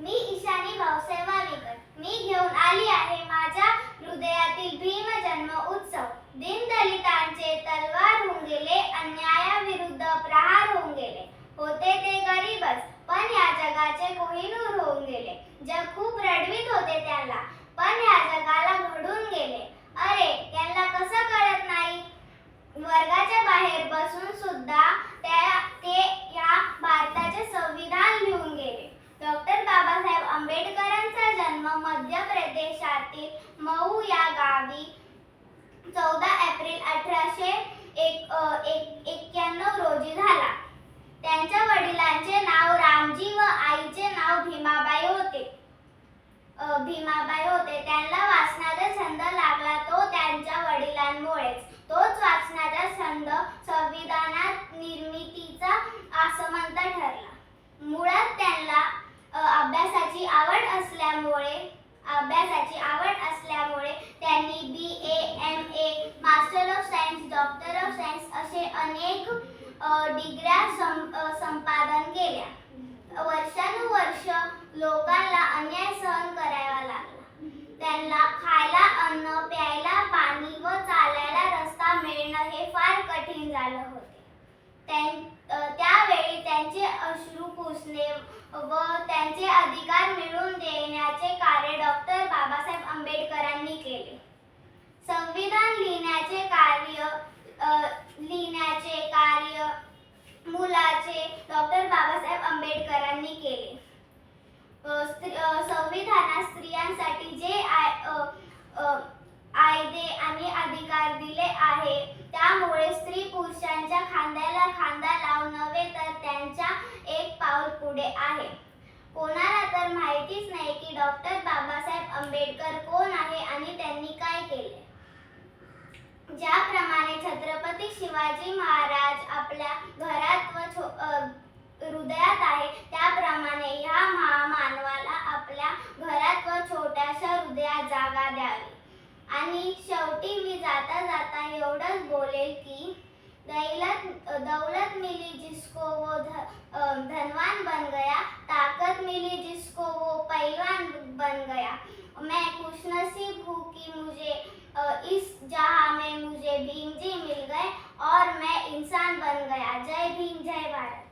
मी ईशानी भाऊसाहेब वावीकर मी घेऊन आली आहे माझ्या हृदयातील भीम जन्म उत्सव. दीनदलितांचे तलवार होऊन गेले अन्यायाविरुद्ध प्रहार होऊन गेले होते ते गरीबच पण या जगाचे कोहिनूर होऊन गेले. जग खूप रडवीत होते त्याला. पण या जगाला घडून या गावी चौदा एप्रिल अठराशे एक अ, एक एक्क्याण्णव रोजी झाला. त्यांच्या वडिलांचे नाव रामजी व आईचे नाव भीमाबाई होते. भीमाबाई होते. त्यांना वाचनाचा छंद लागला. तो त्यांच्या वडिलांमुळेच. तोच वाचनाचा छंद संविधानात निर्मितीचा आसमंत ठरला. मुळात त्यांना अभ्यासाची आवड असल्यामुळे अभ्यासाची आवड असल्यामुळे त्यांनी B A M A master of science doctor of science असे अनेक डिग्र्या सं संपादन केल्या. वर्षानुवर्ष लोकांना अन्याय सहन करावा लागला. त्यांना खायला अन्न प्यायला पाणी व चालायला रस्ता मिळणं हे फार कठीण झालं होते. त्यां- त्यावेळी त्यांचे अश्रू पुसणे व त्यांचे अधिकार मिळवून दे मुलाचे डॉक्टर बाबासाहेब आंबेडकरांनी केले. संविधानात स्त्रियांसाठी जे आय कायदे आणि अधिकार दिले आहे त्यामुळे स्त्री पुरुषांच्या खांद्याला खांदा लावून नव्हे तर त्यांच्या एक पाऊल पुढे आहे. कोणाला तर माहितीच नाही की डॉक्टर बाबासाहेब आंबेडकर कोण आहे आणि त्यांनी काय केले. ज्याप्रमाणे छत्रपती शिवाजी महाराज आपल्या घरात व हृदयात आहे. त्याप्रमाणे ह्या महामानवाला आपल्या घरात व छोट्याशा हृदयात जागा द्यावी. आणि शेवटी मी जाता जाता एवढंच बोलेल की दैलत दौलत मिली जिसको वो ध- अ, धनवान बन गया ताकत मिली जिसको वो पहलवान बन मैं मैं खुशनसीब हूँ कि मुझे इस जहाँ में मुझे भीम जी मिल गए और मैं इंसान बन गया। जय भीम जय भारत।